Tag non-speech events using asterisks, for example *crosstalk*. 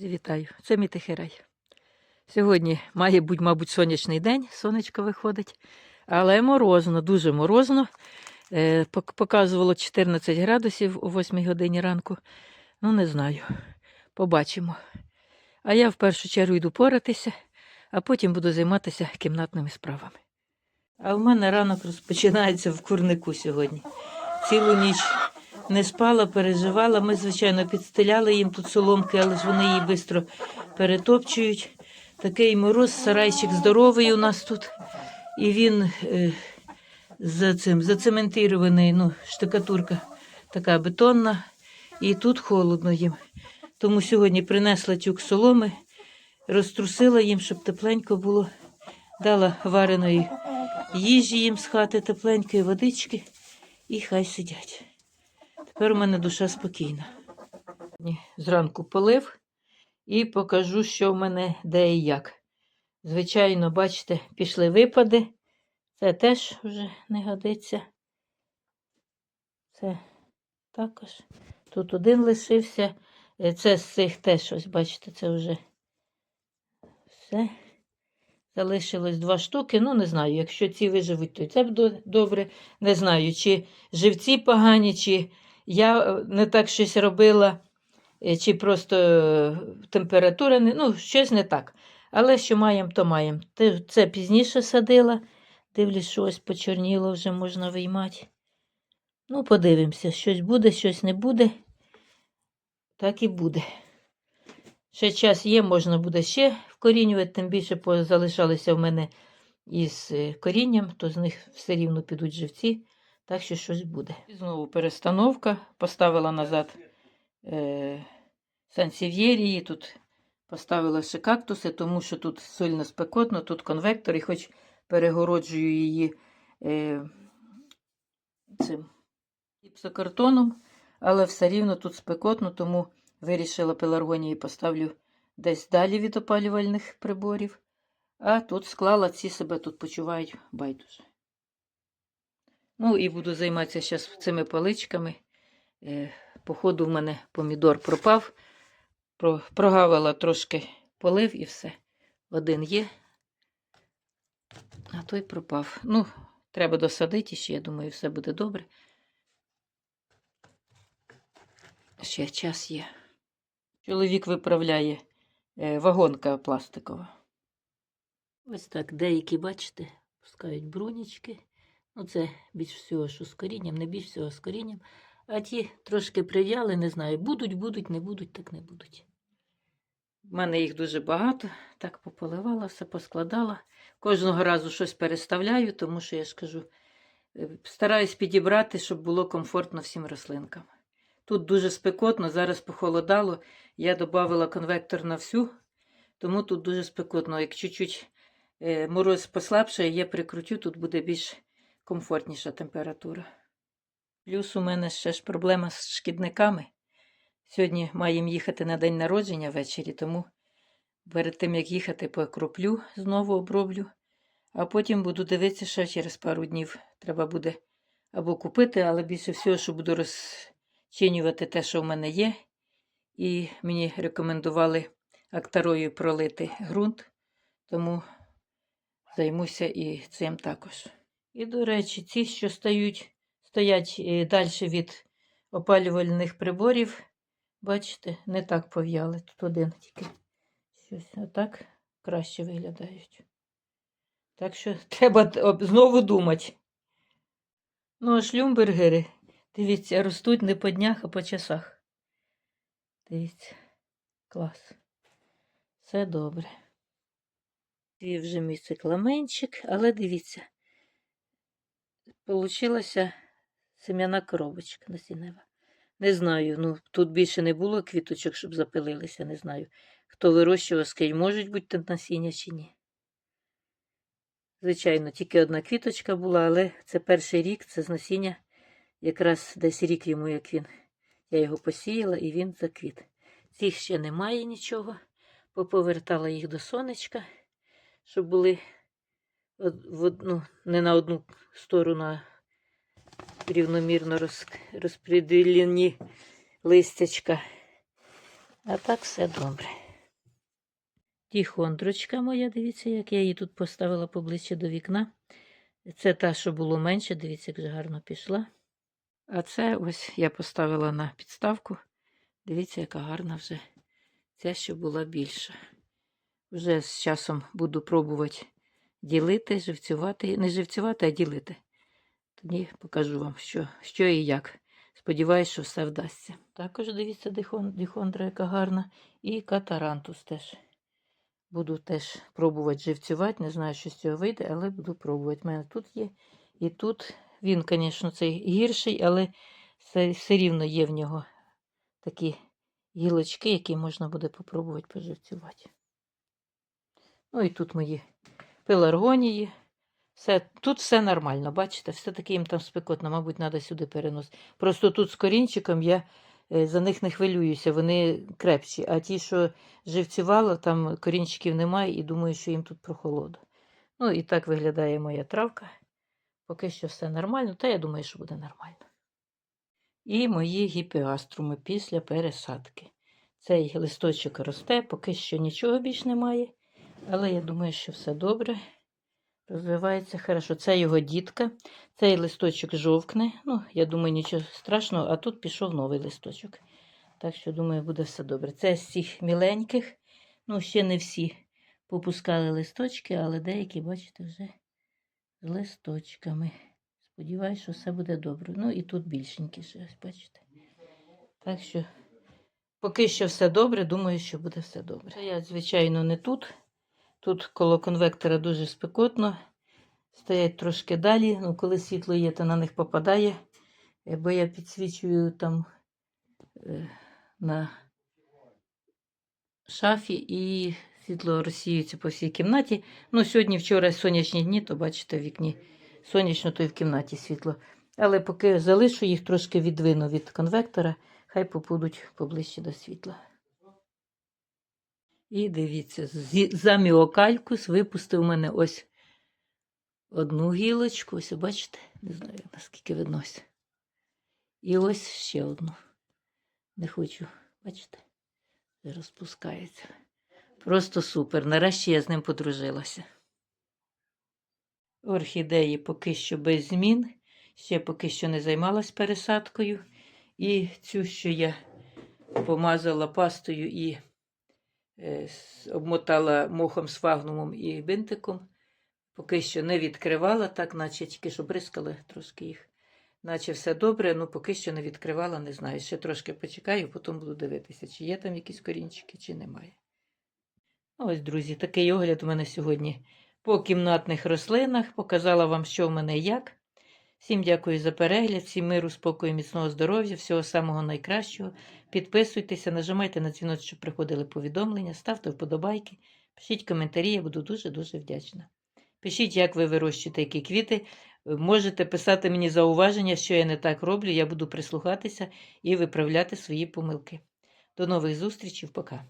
Вітаю, це мій тихий рай. Сьогодні має бути, мабуть, сонячний день, сонечко виходить, але морозно, дуже морозно. Е, Показувало 14 градусів о 8 годині ранку. Ну, не знаю. Побачимо. А я в першу чергу йду поратися, а потім буду займатися кімнатними справами. А в мене ранок розпочинається в курнику сьогодні. Цілу ніч не спала, переживала. Ми, звичайно, підстеляли їм тут соломки, але ж вони її швидко перетопчують. Такий мороз, сарайчик здоровий у нас тут. І він е, за цим зацементирований, ну, штукатурка така бетонна. І тут холодно їм. Тому сьогодні принесла тюк соломи, розтрусила їм, щоб тепленько було. Дала вареної їжі їм з хати, тепленької водички, і хай сидять. Тепер у мене душа спокійна. Зранку полив і покажу, що в мене де і як. Звичайно, бачите, пішли випади. Це теж вже не годиться. Це також. Тут один лишився. Е, Це з цих теж ось, бачите, це вже все. Залишилось два штуки. Ну, не знаю, якщо ці виживуть, то це буде добре. Не знаю, чи живці погані, чи я е, не так щось робила, е, чи просто е, температура, не, ну, щось не так. Але що маємо, то маємо. Це пізніше садила. Дивлюсь, що ось почорніло, вже можна виймати. Ну, подивимося, щось буде, щось не буде. Так і буде. Ще час є, можна буде ще вкорінювати, тим більше залишалися в мене із корінням, то з них все рівно підуть живці, так що щось буде. І знову перестановка. Поставила назад е, сансів'єрії, тут поставила ще кактуси, тому що тут сильно спекотно, тут конвектор, і хоч перегороджую її е, цим гіпсокартоном, але все рівно тут спекотно, тому вирішила пеларгонії поставлю десь далі від опалювальних приборів. А тут склала, ці себе тут почувають байдуже. Ну і буду займатися зараз цими паличками. Е, Походу, в мене помідор пропав. Прогавила трошки полив і все. Один є, а той пропав. Ну, треба досадити ще, я думаю, все буде добре. Ще час є. Чоловік виправляє е, вагонка пластикова. Ось так, деякі, бачите, пускають брунічки. Ну, це більш всього, що з корінням, не більш всього з корінням. А ті трошки прив'яли, не знаю, будуть, будуть, не будуть, так не будуть. У мене їх дуже багато, так пополивала, все поскладала. Кожного разу щось переставляю, тому що я ж кажу, е, стараюсь підібрати, щоб було комфортно всім рослинкам. Тут дуже спекотно, зараз похолодало. Я додавала конвектор на всю, тому тут дуже спекотно. Як чуть-чуть е, мороз послабшає, я прикрутю, тут буде більш комфортніша температура. Плюс у мене ще ж проблема з шкідниками. Сьогодні маємо їхати на день народження ввечері, тому перед тим як їхати, покроплю, знову оброблю, а потім буду дивитися, що через пару днів треба буде або купити, але більше всього, що буду розчинювати те, що в мене є. І мені рекомендували актарою пролити ґрунт, тому займуся і цим також. І, до речі, ці, що стають, стоять далі від опалювальних приборів, бачите, не так пов'яли. Тут один тільки щось отак краще виглядають. Так що *laughs* треба знову думати. Ну, а шлюмбергери, дивіться, ростуть не по днях, а по часах. Дивіться, клас. Все добре. І вже мій цикламенчик, але дивіться, получилася сем'яна коробочка насінева. Не знаю, ну тут більше не було квіточок, щоб запилилися, не знаю. Хто вирощував, скажіть, можуть бути там насіння чи ні. Звичайно, тільки одна квіточка була, але це перший рік, це з насіння. Якраз десь рік йому, як він. Я його посіяла і він заквіт. Цих ще немає нічого. Поповертала їх до сонечка, щоб були в одну, не на одну сторону, а рівномірно роз, розподілені листячка. А так все добре. Тіхондрочка моя, дивіться, як я її тут поставила поближче до вікна. Це та, що було менше, дивіться, як же гарно пішла. А це ось я поставила на підставку. Дивіться, яка гарна вже ця, що була більша. Вже з часом буду пробувати ділити, живцювати. Не живцювати, а ділити. Тоді покажу вам, що, що і як. Сподіваюсь, що все вдасться. Також дивіться, дихон, дихондра, яка гарна. І катарантус теж. Буду теж пробувати живцювати. Не знаю, що з цього вийде, але буду пробувати. У мене тут є. І тут він, звісно, цей гірший, але все, все рівно є в нього такі гілочки, які можна буде попробувати поживцювати. Ну і тут мої пеларгонії. Все, тут все нормально, бачите, все-таки їм там спекотно, мабуть, треба сюди переносити. Просто тут з корінчиком я е, за них не хвилююся, вони крепші. А ті, що живцювала, там корінчиків немає і думаю, що їм тут прохолодно. Ну і так виглядає моя травка. Поки що все нормально, та я думаю, що буде нормально. І мої гіпіаструми після пересадки. Цей листочок росте, поки що нічого більш немає. Але я думаю, що все добре. Розвивається хорошо. Це його дітка. Цей листочок жовкне. Ну, я думаю, нічого страшного, а тут пішов новий листочок. Так що, думаю, буде все добре. Це з цих міленьких. Ну, ще не всі попускали листочки, але деякі, бачите, вже з листочками. Сподіваюсь, що все буде добре. Ну і тут більшенькі ще, бачите. Так що, поки що все добре, думаю, що буде все добре. Я, звичайно, не тут. Тут коло конвектора дуже спекотно. Стоять трошки далі. Ну, коли світло є, то на них попадає. Е, Бо я підсвічую там е, на шафі і світло розсіюється по всій кімнаті. Ну, сьогодні, вчора сонячні дні, то бачите, в вікні сонячно, то і в кімнаті світло. Але поки залишу їх трошки відвину від конвектора, хай побудуть поближче до світла. І дивіться, зі- заміокалькус випустив мене ось одну гілочку. Ось, бачите, не знаю, наскільки видно. І ось ще одну. Не хочу, бачите, розпускається. Просто супер. Нарешті я з ним подружилася. Орхідеї поки що без змін. Ще поки що не займалась пересадкою. І цю, що я помазала пастою і обмотала мохом з фагнумом і бинтиком. Поки що не відкривала, так, наче тільки що бризкали трошки їх. Наче все добре, ну поки що не відкривала, не знаю. Ще трошки почекаю, потім буду дивитися, чи є там якісь корінчики, чи немає. Ось, друзі, такий огляд у мене сьогодні по кімнатних рослинах. Показала вам, що в мене як. Всім дякую за перегляд, всім миру, спокою, міцного здоров'я, всього самого найкращого. Підписуйтеся, нажимайте на дзвіночок, щоб приходили повідомлення, ставте вподобайки, пишіть коментарі, я буду дуже-дуже вдячна. Пишіть, як ви вирощуєте які квіти. Можете писати мені зауваження, що я не так роблю, я буду прислухатися і виправляти свої помилки. До нових зустрічей, пока.